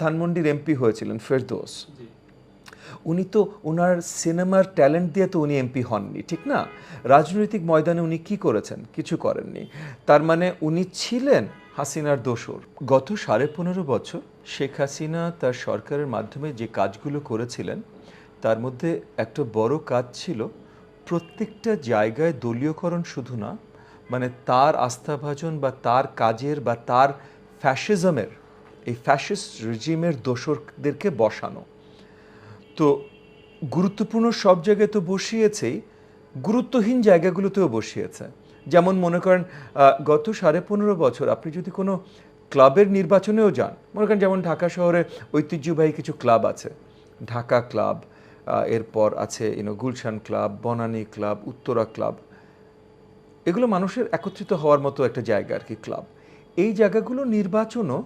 ধানমন্ডির এমপি হয়েছিলেন ফেরদোস। উনি তো ওনার সিনেমার ট্যালেন্ট দিয়ে তো উনি এমপি হননি ঠিক না? রাজনৈতিক ময়দানে উনি কি করেছেন? কিছু করেননি। তার মানে উনি ছিলেন হাসিনার দোসর গত সাড়ে পনেরো বছর শেখ হাসিনা তার সরকারের মাধ্যমে যে কাজগুলো করেছিলেন তার মধ্যে একটা বড় কাজ ছিল প্রত্যেকটা জায়গায় দলীয়করণ শুধু না মানে তার আস্থাভাজন বা তার কাজের বা তার ফ্যাসিজমের এই ফ্যাসিস্ট রেজিমের দোসরদেরকে বসানো। তো গুরুত্বপূর্ণ সব জায়গায় তো বসিয়েছেই, গুরুত্বহীন জায়গাগুলোতেও বসিয়েছে। যেমন মনে করেন গত সাড়ে পনেরো বছর আপনি যদি কোনো ক্লাবের নির্বাচনেও যান, মনে করেন যেমন ঢাকা শহরে ঐতিহ্যবাহী কিছু ক্লাব আছে। ঢাকা ক্লাব এরপর আছে ইনো Gulshan club, Banani club, Uttara club. এগুলো মানুষের একত্রিত হওয়ার মতো একটা জায়গা আর কি, ক্লাব। এই জায়গাগুলো নির্বাচনও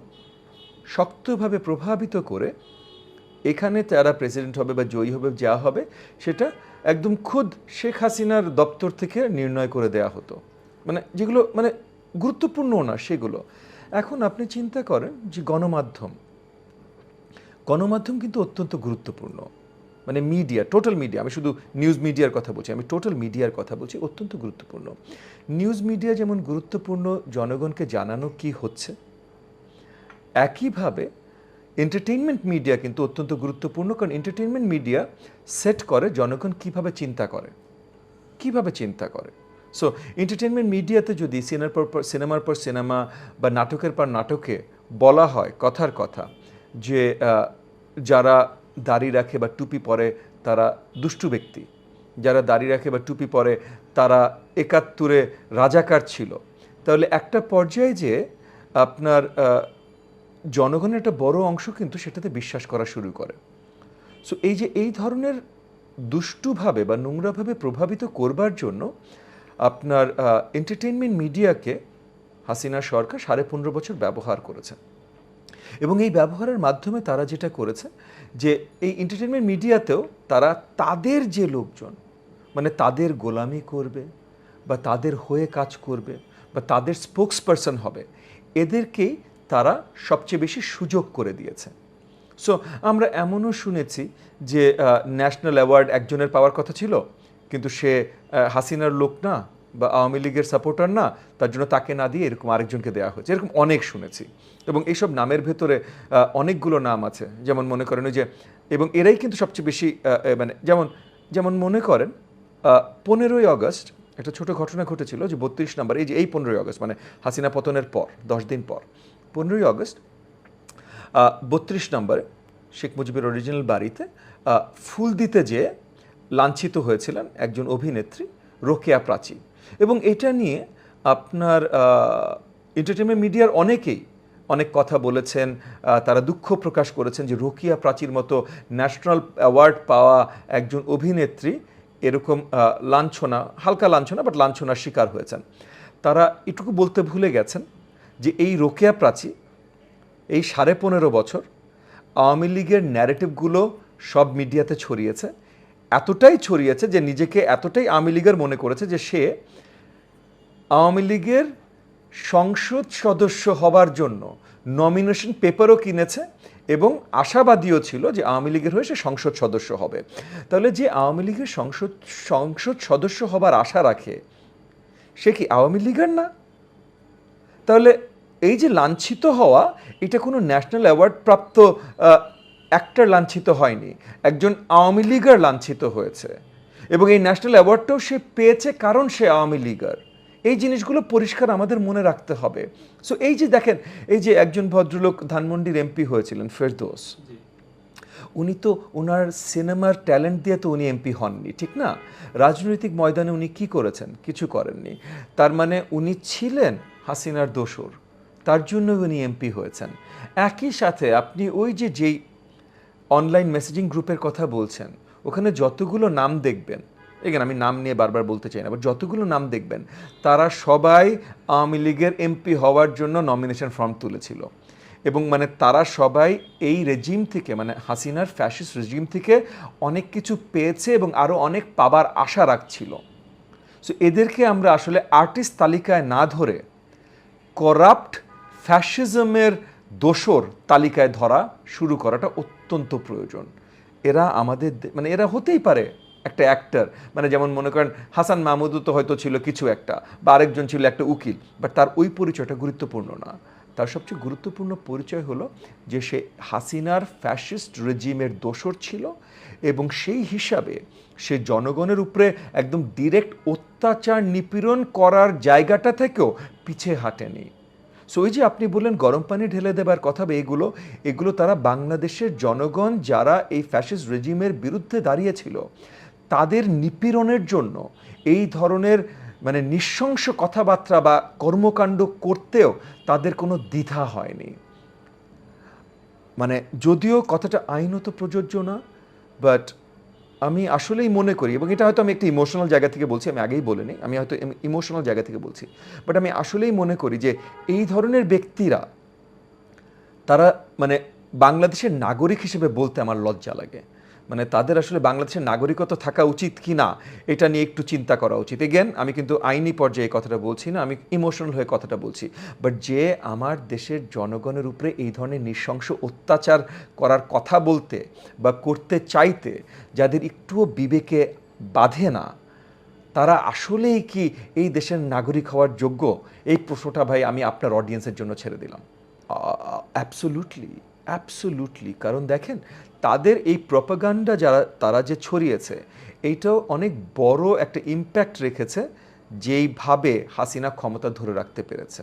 শক্তভাবে প্রভাবিত করে এখানে তারা প্রেসিডেন্ট হবে বা জয়ী হবে, যা হবে, সেটা একদম খুদ শেখ হাসিনার দপ্তর থেকে নির্ণয় করে দেয়া হতো। মানে যেগুলো মানে গুরুত্বপূর্ণ না সেগুলো। এখন আপনি চিন্তা করেন যে গণমাধ্যম গণমাধ্যম কিন্তু অত্যন্ত গুরুত্বপূর্ণ। মানে মিডিয়া, টোটাল মিডিয়া, আমি শুধু নিউজ মিডিয়ার কথা বলছি, আমি টোটাল মিডিয়ার কথা বলছি, অত্যন্ত গুরুত্বপূর্ণ। নিউজ মিডিয়া যেমন গুরুত্বপূর্ণ, জনগণকে জানানো কি হচ্ছে একইভাবে এন্টারটেইনমেন্ট মিডিয়া কিন্তু অত্যন্ত গুরুত্বপূর্ণ, কারণ এন্টারটেইনমেন্ট মিডিয়া সেট করে জনগণ কীভাবে চিন্তা করে, কীভাবে চিন্তা করে। সো এন্টারটেনমেন্ট মিডিয়াতে যদি সিনেমার পর সিনেমার পর সিনেমা বা নাটকের পর নাটকে বলা হয় কথার কথা যে যারা দাড়ি রাখে বা টুপি পরে তারা দুষ্টু ব্যক্তি, যারা দাড়ি রাখে বা টুপি পরে তারা একাত্তরে রাজাকার ছিল, তাহলে একটা পর্যায়ে যে আপনার জনগণের একটা বড় অংশ কিন্তু সেটাতে বিশ্বাস করা শুরু করে। সো এই যে এই ধরনের দুষ্টুভাবে বা নোংরাভাবে প্রভাবিত করবার জন্য আপনার এন্টারটেনমেন্ট মিডিয়াকে হাসিনা সরকার সাড়ে পনেরো বছর ব্যবহার করেছে। এবং এই ব্যবহারের মাধ্যমে তারা যেটা করেছে যে এই এন্টারটেনমেন্ট মিডিয়াতেও তারা তাদের যে লোকজন মানে তাদের গোলামি করবে বা তাদের হয়ে কাজ করবে বা তাদের স্পোক্স পারসন হবে, এদেরকেই তারা সবচেয়ে বেশি সুযোগ করে দিয়েছে। সো আমরা এমনও শুনেছি যে ন্যাশনাল অ্যাওয়ার্ড একজনের পাওয়ার কথা ছিল, কিন্তু সে হাসিনার লোক না বা আওয়ামী লীগের সাপোর্টার না, তার জন্য তাকে না দিয়ে এরকম আরেকজনকে দেওয়া হয়েছে। এরকম অনেক শুনেছি। এবং এইসব নামের ভেতরে অনেকগুলো নাম আছে। যেমন মনে করেন যে, এবং এরাই কিন্তু সবচেয়ে বেশি মানে যেমন যেমন মনে করেন পনেরোই আগস্ট একটা ছোট ঘটনা ঘটেছিল যে, বত্রিশ নম্বর, এই যে, এই পনেরোই আগস্ট মানে হাসিনা পতনের পর, দশ দিন পর। পনেরোই আগস্ট বত্রিশ নম্বরে শেখ মুজিবের অরিজিনাল বাড়িতে ফুল দিতে যেয়ে লাঞ্ছিত হয়েছিলেন একজন অভিনেত্রী, রোকেয়া প্রাচী। এবং এটা নিয়ে আপনার এন্টারটেনমেন্ট মিডিয়ার অনেকেই অনেক কথা বলেছেন তারা দুঃখ প্রকাশ করেছেন যে রোকিয়া প্রাচীর মতো ন্যাশনাল অ্যাওয়ার্ড পাওয়া একজন অভিনেত্রী এরকম লাঞ্ছনা, হালকা লাঞ্ছনা বাট লাঞ্ছনার শিকার হয়েছেন। তারা এটুকু বলতে ভুলে গেছেন যে এই রোকেয়া প্রাচী, এই সাড়ে পনেরো বছর আওয়ামী লীগের ন্যারেটিভগুলো সব মিডিয়াতে ছড়িয়েছে, এতটাই ছড়িয়েছে যে নিজেকে এতটাই আওয়ামী লীগের মনে করেছে যে সে আওয়ামী লীগের সংসদ সদস্য হবার জন্য নমিনেশন পেপারও কিনেছে এবং আশাবাদীও ছিল যে আওয়ামী লীগের হয়ে সে সংসদ সদস্য হবে। তাহলে যে আওয়ামী লীগের সংসদ সংসদ সদস্য হবার আশা রাখে, সে কি আওয়ামী লীগের না? তাহলে এই যে লাঞ্ছিত হওয়া এটা কোনো ন্যাশনাল অ্যাওয়ার্ড প্রাপ্ত অ্যাক্টর লাঞ্ছিত হয়নি একজন আওয়ামী লীগার লাঞ্ছিত হয়েছে। এবং এই ন্যাশনাল অ্যাওয়ার্ডটাও সে পেয়েছে কারণ সে আওয়ামী লীগার। এই জিনিসগুলো পরিষ্কার আমাদের মনে রাখতে হবে। সো এই যে দেখেন এই যে একজন ভদ্রলোক ধানমন্ডির এমপি হয়েছিলেন ফেরদোস। উনি তো ওনার সিনেমার ট্যালেন্ট দিয়ে তো উনি এমপি হননি ঠিক না? রাজনৈতিক ময়দানে উনি কি করেছেন? কিছু করেননি। তার মানে উনি ছিলেন হাসিনার দোসর। তার জন্য উনি এমপি হয়েছেন। একই সাথে আপনি ওই যে যেই অনলাইন মেসেজিং গ্রুপের কথা বলছেন, ওখানে যতগুলো নাম দেখবেন এখানে আমি নাম নিয়ে বারবার বলতে চাই না যতগুলো নাম দেখবেন, তারা সবাই আওয়ামী লীগের এমপি হওয়ার জন্য নমিনেশন ফর্ম তুলেছিল। এবং মানে তারা সবাই এই রেজিম থেকে মানে হাসিনার ফ্যাসিস্ট রেজিম থেকে অনেক কিছু পেয়েছে এবং আরও অনেক পাবার আশা রাখছিল। সো এদেরকে আমরা আসলে আর্টিস্ট তালিকায় না ধরে করাপ্ট ফ্যাসিজমের দোসর তালিকায় ধরা শুরু করাটা অত্যন্ত প্রয়োজন। এরা আমাদের মানে এরা হতেই পারে একটা অ্যাক্টর মানে যেমন মনে করেন হাসান মাহমুদও তো হয়তো ছিল কিছু একটা, বা আরেকজন ছিল একটা উকিল বাট তার ওই পরিচয়টা গুরুত্বপূর্ণ না। তার সবচেয়ে গুরুত্বপূর্ণ পরিচয় হলো যে সে হাসিনার ফ্যাসিস্ট রেজিমের দোসর ছিল, এবং সেই হিসাবে সে জনগণের উপরে একদম ডিরেক্ট অত্যাচার নিপীড়ন করার জায়গাটা থেকেও পিছিয়ে হাঁটেনি। সো ওই যে আপনি বললেন গরম পানি ঢেলে দেবার কথা, বা এগুলো এগুলো তারা বাংলাদেশের জনগণ যারা এই ফ্যাসিস্ট রেজিমের বিরুদ্ধে দাঁড়িয়েছিল, তাদের নিপীড়নের জন্য এই ধরনের মানে নৃশংস কথাবার্তা বা কর্মকাণ্ড করতেও তাদের কোনো দ্বিধা হয়নি। মানে যদিও কথাটা আইনত প্রযোজ্য না বাট আমি আসলেই মনে করি, এবং এটা হয়তো আমি একটা ইমোশনাল জায়গা থেকে বলছি, আমি আগেই বলে নিই, আমি হয়তো ইমোশনাল জায়গা থেকে বলছি। বাট আমি আসলেই মনে করি যে এই ধরনের ব্যক্তিরা, তারা মানে বাংলাদেশের নাগরিক হিসেবে বলতে আমার লজ্জা লাগে। মানে তাদের আসলে বাংলাদেশের নাগরিকত্ব থাকা উচিত কি না, এটা নিয়ে একটু চিন্তা করা উচিত। এগেন আমি কিন্তু আইনি পর্যায়ে এই কথাটা বলছি না, আমি ইমোশনাল হয়ে কথাটা বলছি। বাট যে আমার দেশের জনগণের উপরে এই ধরনের নৃশংস অত্যাচার করার কথা বলতে বা করতে চাইতে যাদের একটুও বিবেকে বাধে না, তারা আসলেই কি এই দেশের নাগরিক হওয়ার যোগ্য? এই প্রশ্নটা ভাই আমি আপনার অডিয়েন্সের জন্য ছেড়ে দিলাম। অ্যাবসোলুটলি অ্যাবসোলুটলি কারণ দেখেন, তাদের এই প্রপাগান্ডা যারা, তারা যে ছড়িয়েছে, এইটাও অনেক বড় একটা ইম্প্যাক্ট রেখেছে যেইভাবে হাসিনা ক্ষমতা ধরে রাখতে পেরেছে,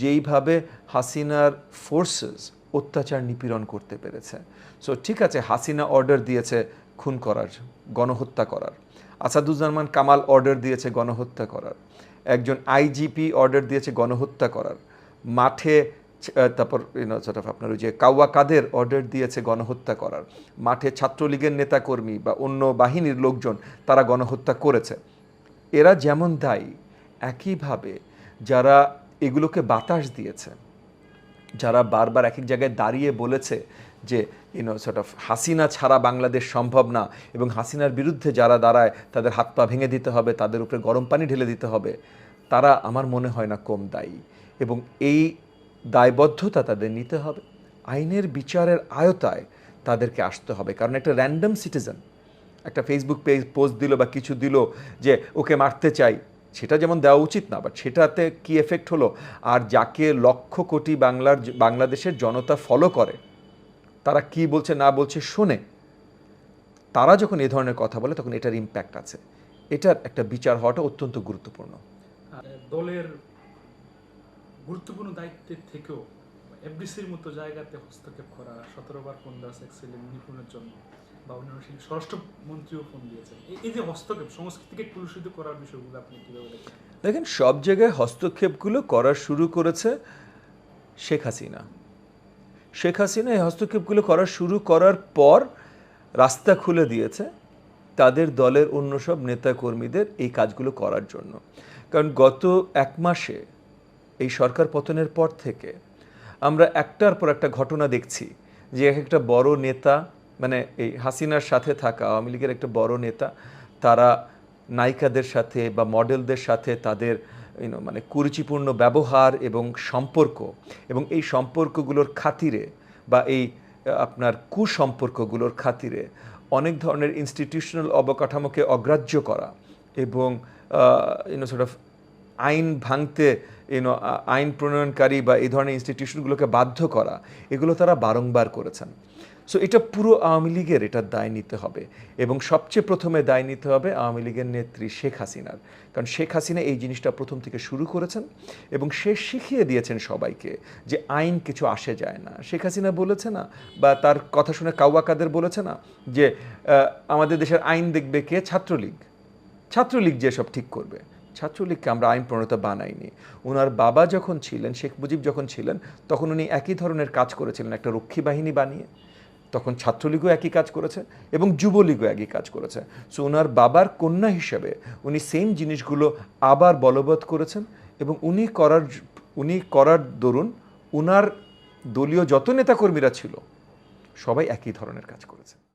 যেইভাবে হাসিনার ফোর্সেস অত্যাচার নিপীড়ন করতে পেরেছে। সো ঠিক আছে, হাসিনা অর্ডার দিয়েছে খুন করার, গণহত্যা করার। আসাদুজ্জামান কামাল অর্ডার দিয়েছে গণহত্যা করার। একজন আইজিপি অর্ডার দিয়েছে গণহত্যা করার। মাঠে তারপর সর্ট অফ আপনার ওই যে কাওয়া কাদের অর্ডার দিয়েছে গণহত্যা করার। মাঠে ছাত্রলীগের নেতাকর্মী বা অন্য বাহিনীর লোকজন তারা গণহত্যা করেছে। এরা যেমন দায়ী, একইভাবে যারা এগুলোকে বাতাস দিয়েছে, যারা বারবার এক এক জায়গায় দাঁড়িয়ে বলেছে যে ইউনো সর্ট অফ হাসিনা ছাড়া বাংলাদেশ সম্ভব না এবং হাসিনার বিরুদ্ধে যারা দাঁড়ায় তাদের হাত পা ভেঙে দিতে হবে, তাদের উপরে গরম পানি ঢেলে দিতে হবে, তারা আমার মনে হয় না কম দায়ী। এবং এই দায়বদ্ধতা তাদের নিতে হবে। আইনের বিচারের আয়তায় তাদেরকে আসতে হবে। কারণ একটা র্যান্ডম সিটিজেন একটা ফেসবুক পেজ পোস্ট দিল বা কিছু দিল যে ওকে মারতে চাই, সেটা যেমন দেওয়া উচিত না বাট সেটাতে কি এফেক্ট হলো? আর যাকে লক্ষ কোটি বাংলার, বাংলাদেশের জনতা ফলো করে, তারা কি বলছে না বলছে শোনে। তারা যখন এ ধরনের কথা বলে, তখন এটার ইম্প্যাক্ট আছে। এটার একটা বিচার হওয়াটা অত্যন্ত গুরুত্বপূর্ণ। দলের গুরুত্বপূর্ণ দায়িত্বের থেকেও এফডিসির মতো জায়গাতে হস্তক্ষেপ করা সতেরো বার ফোন দেওয়া সেক্সিলের নিপুণের জন্য বা অন্যান্য স্বরাষ্ট্রমন্ত্রীও ফোন দিয়েছেন। এই যে হস্তক্ষেপ, সংস্কৃতিকে কলুষিত করার বিষয়গুলো আপনি কীভাবে দেখেন? দেখেন, সব জায়গায় হস্তক্ষেপগুলো করা শুরু করেছে শেখ হাসিনা। শেখ হাসিনা এই হস্তক্ষেপগুলো করা শুরু করার পর রাস্তা খুলে দিয়েছে তাদের দলের অন্য সব নেতাকর্মীদের এই কাজগুলো করার জন্য। কারণ গত এক মাসে এই সরকার পতনের পর থেকে আমরা একটার পর একটা ঘটনা দেখছি যে এক একটা বড় নেতা মানে এই হাসিনার সাথে থাকা আওয়ামী লীগের একটা বড় নেতা তারা নায়িকাদের সাথে বা মডেলদের সাথে তাদের know, মানে কুরুচিপূর্ণ ব্যবহার এবং সম্পর্ক এবং এই সম্পর্কগুলোর খাতিরে বা এই আপনার কুসম্পর্কগুলোর খাতিরে অনেক ধরনের ইনস্টিটিউশনাল অবকাঠামোকে অগ্রাহ্য করা এবং ইউনো সর্ট অফ আইন ভাঙতে ইউনো আইন প্রণয়নকারী বা এই ধরনের ইনস্টিটিউশনগুলোকে বাধ্য করা, এগুলো তারা বারংবার করেছেন। সো এটা পুরো আওয়ামী লীগের এটার দায় নিতে হবে এবং সবচেয়ে প্রথমে দায় নিতে হবে আওয়ামী লীগের নেত্রী শেখ হাসিনার। কারণ শেখ হাসিনা এই জিনিসটা প্রথম থেকে শুরু করেছেন এবং সে শিখিয়ে দিয়েছেন সবাইকে যে আইন কিছু আসে যায় না। শেখ হাসিনা বলেছে না বা তার কথা শুনে কাউয়া কাদের বলেছে না যে আমাদের দেশের আইন দেখবে কে? ছাত্রলীগ। ছাত্রলীগ যেসব ঠিক করবে। ছাত্রলীগকে আমরা আইন প্রণেতা বানাইনি। ওনার বাবা যখন ছিলেন, শেখ মুজিব যখন ছিলেন, তখন উনি একই ধরনের কাজ করেছিলেন, একটা রক্ষী বাহিনী বানিয়ে। তখন ছাত্রলীগও একই কাজ করেছে এবং যুবলীগও একই কাজ করেছে। সো ওনার বাবার কন্যা হিসেবে উনি সেম জিনিসগুলো আবার বলবৎ করেছেন এবং উনি করার উনি করার দরুন উনার দলীয় যত নেতাকর্মীরা ছিল, সবাই একই ধরনের কাজ করেছে।